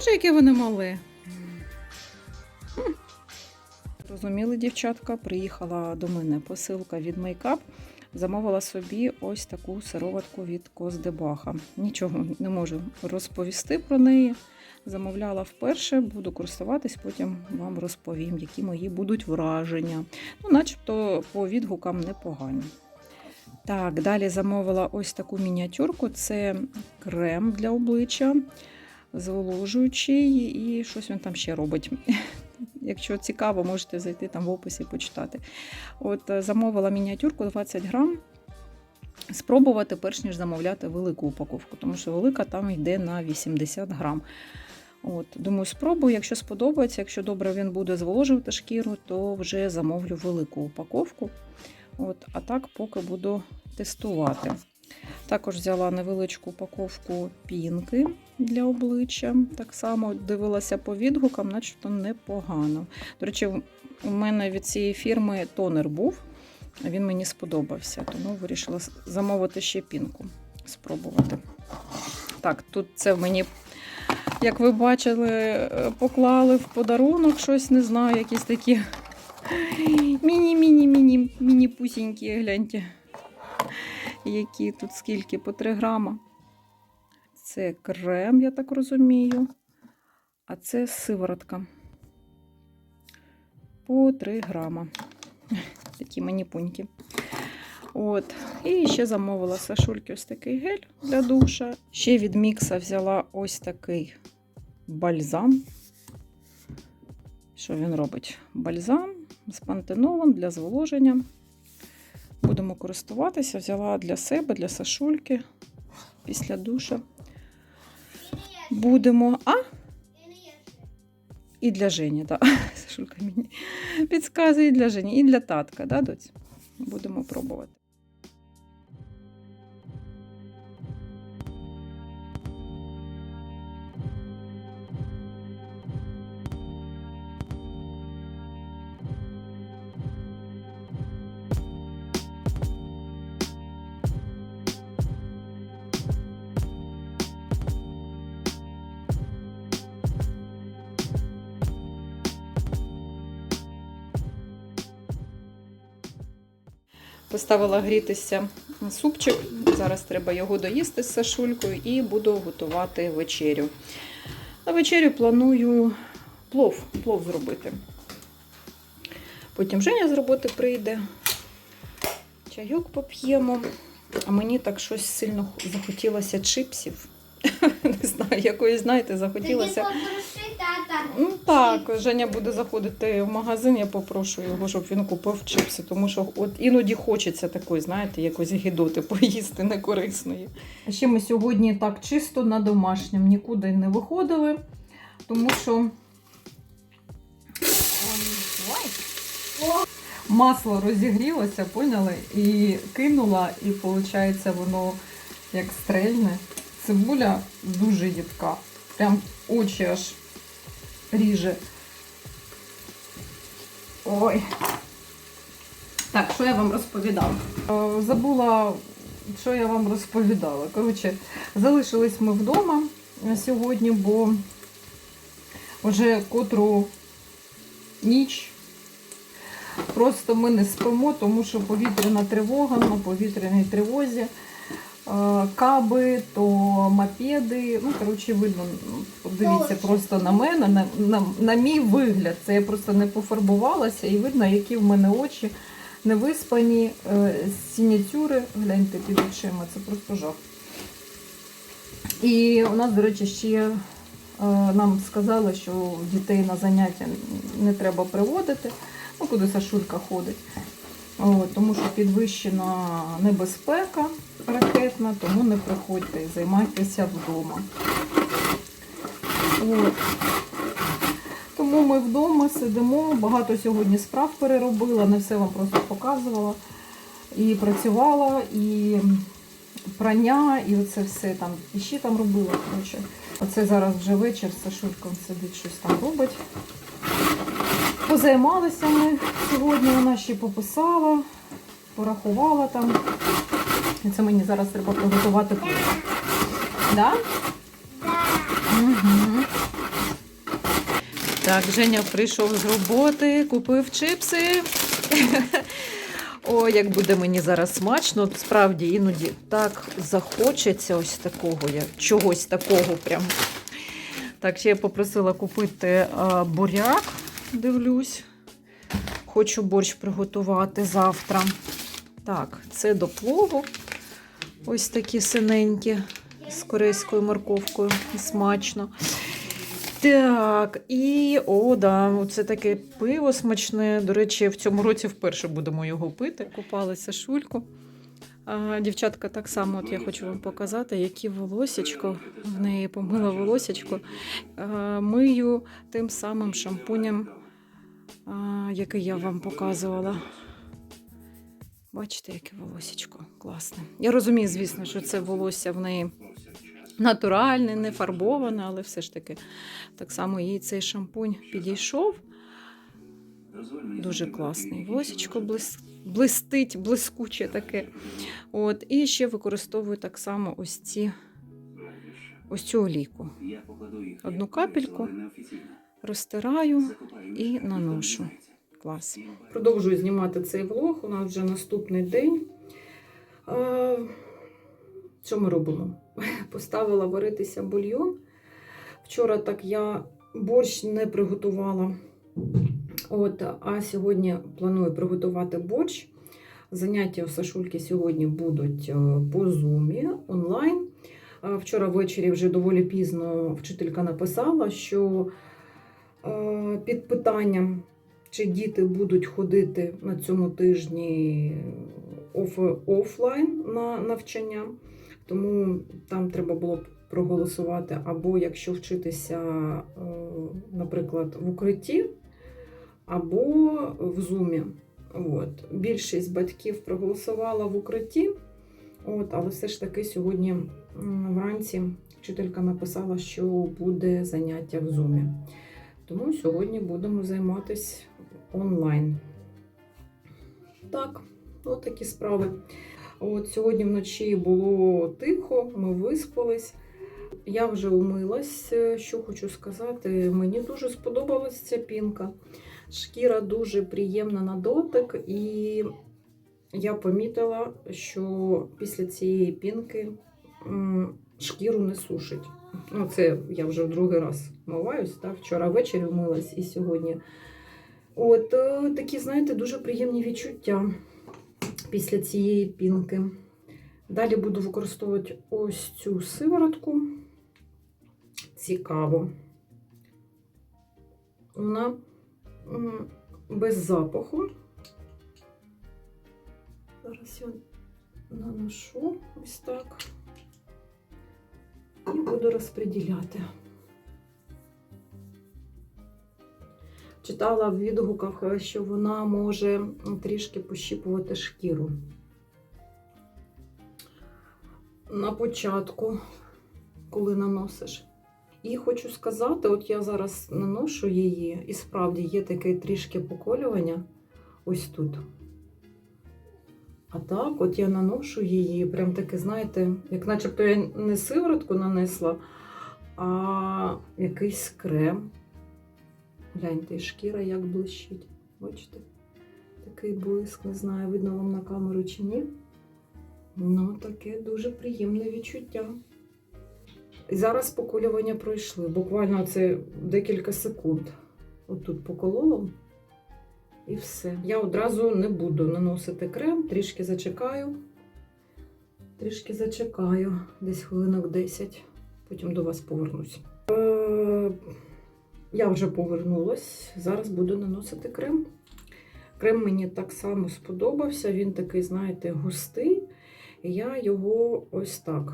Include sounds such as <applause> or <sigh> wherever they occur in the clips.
Боже, яке вони мале. Розуміли, дівчатка, приїхала до мене посилка від Мейкап. Замовила собі ось таку сироватку від Коздебаха. Нічого не можу розповісти про неї. Замовляла вперше, буду користуватись, потім вам розповім, які мої будуть враження. Ну, начебто по відгукам непогані. Так, далі замовила ось таку мініатюрку. Це крем для обличчя, зволожуючий і щось він там ще робить. <laughs> Якщо цікаво, можете зайти там в описі почитати. От е, замовила мініатюрку 20 грам. Спробувати, перш ніж замовляти велику упаковку, тому що велика там йде на 80 грам. От, думаю, спробую. Якщо сподобається, якщо добре він буде зволожувати шкіру, то вже замовлю велику упаковку. От, а так поки буду тестувати. Також взяла невеличку упаковку пінки для обличчя. Так само дивилася по відгукам, начебто непогано. До речі, у мене від цієї фірми тонер був, він мені сподобався, тому вирішила замовити ще пінку, спробувати. Так, тут це мені, як ви бачили, е, поклали в подарунок щось, не знаю, якісь такі <laughs> міні-міні-міні, міні-пусінькі, гляньте які тут скільки по 3 грама. Це крем, я так розумію. А це сиворотка. По 3 грама. Такі маніпуньки. От. І ще замовила Сашульки ось такий гель для душа. Ще від мікса взяла ось такий бальзам. Що він робить? Бальзам з пантенолом для зволоження. Будемо користуватися. Взяла для себе, для Сашульки після душа. Будемо. А? І для Жені, так. <laughs> Сашулька мені підказує і для Жені, і для татка, да, доць? Будемо пробувати. Поставила грітися супчик. Зараз треба його доїсти з Сашулькою і буду готувати вечерю. На вечерю планую плов, плов зробити. Потім Женя з роботи прийде, чайок поп'ємо. А мені так щось сильно захотілося чипсів. <laughs> Не знаю, якоїсь, знаєте, захотілося. Ну так, Женя буде заходити в магазин, я попрошу його, щоб він купив чипси, тому що от іноді хочеться такої, знаєте, якось гідоти поїсти некорисної. А ще ми сьогодні так чисто на домашньому, нікуди не виходили, тому що масло розігрілося, поняли? І кинула, і виходить, воно як стрельне. Цибуля дуже їдка. Прям очі аж ріже. Ой. Так, що я вам розповідала? Е, Забула, що я вам розповідала. Коротше, залишились ми вдома сьогодні, бо вже котру ніч. Просто ми не спимо, тому що повітряна тривога, на повітряній тривозі. Е, Каби, то мопеди. Ну, коротше, видно, подивіться просто на мене, на, на, на мій вигляд. Це я просто не пофарбувалася і видно, які в мене очі невиспані, е, сінятюри, гляньте під очима, це просто жах. І у нас, до речі, ще е, нам сказали, що дітей на заняття не треба приводити, ну, куди Сашулька ходить. Тому що підвищена небезпека ракетна, тому не приходьте і займайтеся вдома. От. Тому ми вдома сидимо, багато сьогодні справ переробила, не все вам просто показувала. І працювала, і прання, і оце все там, і ще там робила. Коротше. Оце зараз вже вечір, Сашулька сидить, щось там робить. Позаймалися ми сьогодні, вона ще пописала, порахувала там. Це мені зараз треба приготувати. Да? Угу. Так, Женя прийшов з роботи, купив чипси. О, як буде мені зараз смачно, справді іноді так захочеться ось такого, я, чогось такого прям. Так, ще я попросила купити буряк, дивлюсь. Хочу борщ приготувати завтра. Так, це до плову. Ось такі синенькі з корейською морковкою. Смачно. Так, і о, да, це таке пиво смачне. До речі, в цьому році вперше будемо його пити. Купалися шульку. А, дівчатка, так само, от я хочу вам показати, які волосечко в неї помила волосечко. А, мию тим самим шампунем, який я вам показувала. Бачите, яке волосечко класне. Я розумію, звісно, що це волосся в неї натуральне, не фарбоване, але все ж таки так само їй цей шампунь підійшов. Дуже класний. Волосечко блистить, блискуче таке. От. І ще використовую так само ось ці ось цю олійку. Одну капельку розтираю і наношу. Клас. Продовжую знімати цей влог. У нас вже наступний день. Е, Що ми робимо? <laughs> Поставила варитися бульйон. Вчора так я борщ не приготувала. От, а сьогодні планую приготувати борщ. Заняття у Сашульки сьогодні будуть е, по зумі онлайн. Е, Вчора ввечері вже доволі пізно вчителька написала, що під питанням, чи діти будуть ходити на цьому тижні оф, офлайн на навчання. Тому там треба було б проголосувати, або якщо вчитися, е, наприклад, в укритті, або в зумі. От. Більшість батьків проголосувала в укритті, от, але все ж таки сьогодні вранці вчителька написала, що буде заняття в зумі. Тому сьогодні будемо займатися онлайн. Так, от справи. От Сьогодні вночі було тихо, ми виспались. Я вже умилась. Що хочу сказати, мені дуже сподобалась ця пінка. Шкіра дуже приємна на дотик, і я помітила, що після цієї пінки шкіру не сушить. Ну, це я вже в другий раз миваюсь. Так? Вчора ввечері вмилась і сьогодні. От е, такі, знаєте, дуже приємні відчуття після цієї пінки. Далі буду використовувати ось цю сиворотку. Цікаво. Вона без запаху. Зараз я наношу ось так буду розподіляти. Читала в відгуках, що вона може трішки пощіпувати шкіру. На початку, коли наносиш. І хочу сказати, от я зараз наношу її, і справді є таке трішки поколювання ось тут. А так, от я наношу її, прям таке, знаєте, як начебто я не сиворотку нанесла, а якийсь крем. Гляньте, шкіра як блищить. Бачите? Такий блиск, не знаю, видно вам на камеру чи ні. Ну, таке дуже приємне відчуття. І зараз поколювання пройшли. Буквально це декілька секунд. Отут поколола. І все. Я одразу не буду наносити крем, трішки зачекаю. Трішки зачекаю, десь хвилинок 10, потім до вас повернусь. Е, я вже повернулась, зараз буду наносити крем. Крем мені так само сподобався, він такий, знаєте, густий. Я його ось так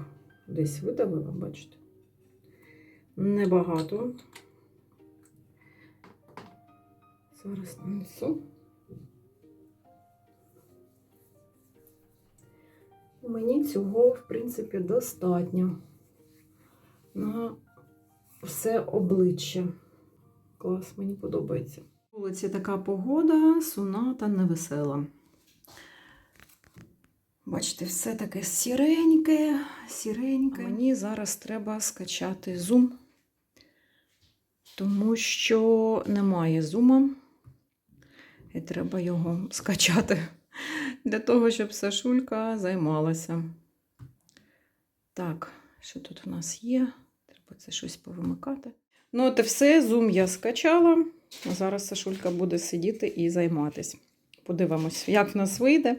десь видавила, бачите? Небагато. Зараз нанесу. Мені цього, в принципі, достатньо на все обличчя. Клас, мені подобається. Вулиці така погода, сумна та невесела. Бачите, все таке сіреньке, сіреньке. А мені зараз треба скачати Zoom. тому що немає зума, і треба його скачати для того, щоб Сашулька займалася. Так, що тут у нас є? Треба це щось повимикати. Ну, от і все, зум я скачала. Зараз Сашулька буде сидіти і займатись. Подивимось, як в нас вийде.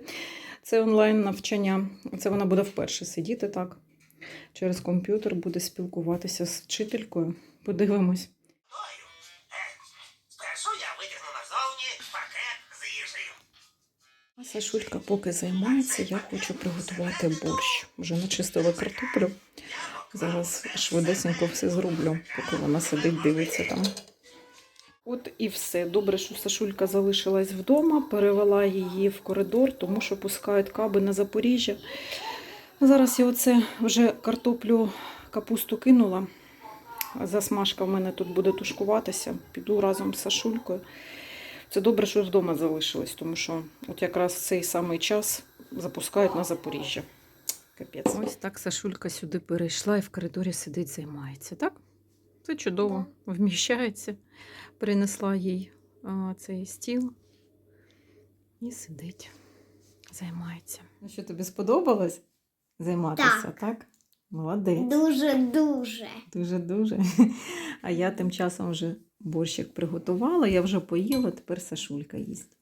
Це онлайн навчання. Це вона буде вперше сидіти так. Через комп'ютер буде спілкуватися з вчителькою. Подивимось. Сашулька поки займається, я хочу приготувати борщ. Вже начистила картоплю. Зараз швидесенько все зроблю, поки вона сидить, дивиться там. От і все. Добре, що Сашулька залишилась вдома, перевела її в коридор, тому що пускають каби на Запоріжжя. Зараз я оце вже картоплю, капусту кинула. Засмажка в мене тут буде тушкуватися. Піду разом з Сашулькою. Це добре, що вдома залишилась, тому що от якраз в цей самий час запускають на Запоріжжя. Капець. Ось так Сашулька сюди перейшла і в коридорі сидить, займається, так? Це чудово, вміщається. Принесла їй а, цей стіл і сидить, займається. Ну що, тобі сподобалось займатися, так? Так. Молодець. Дуже-дуже. Дуже-дуже. <laughs> А я тим часом вже борщик приготувала, я вже поїла, тепер Сашулька їсть.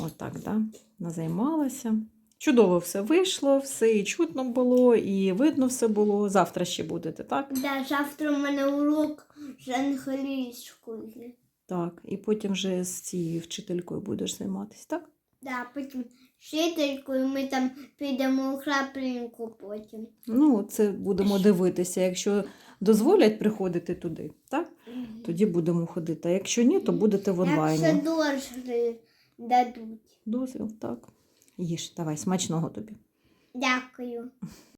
Отак, да? Назаймалася. Чудово все вийшло, все і чутно було, і видно все було. Завтра ще будете, так? Да, завтра у мене урок з англійської. Так. І потім вже з цією вчителькою будеш займатися, так? Да, потім вчителькою ми там підемо у храпленьку потім. Ну, це будемо дивитися. Якщо дозволять приходити туди, так? Тоді будемо ходити. А якщо ні, то будете в онлайні. Якщо дозвіл дадуть. Дозвіл, так. Їж, давай, смачного тобі. Дякую.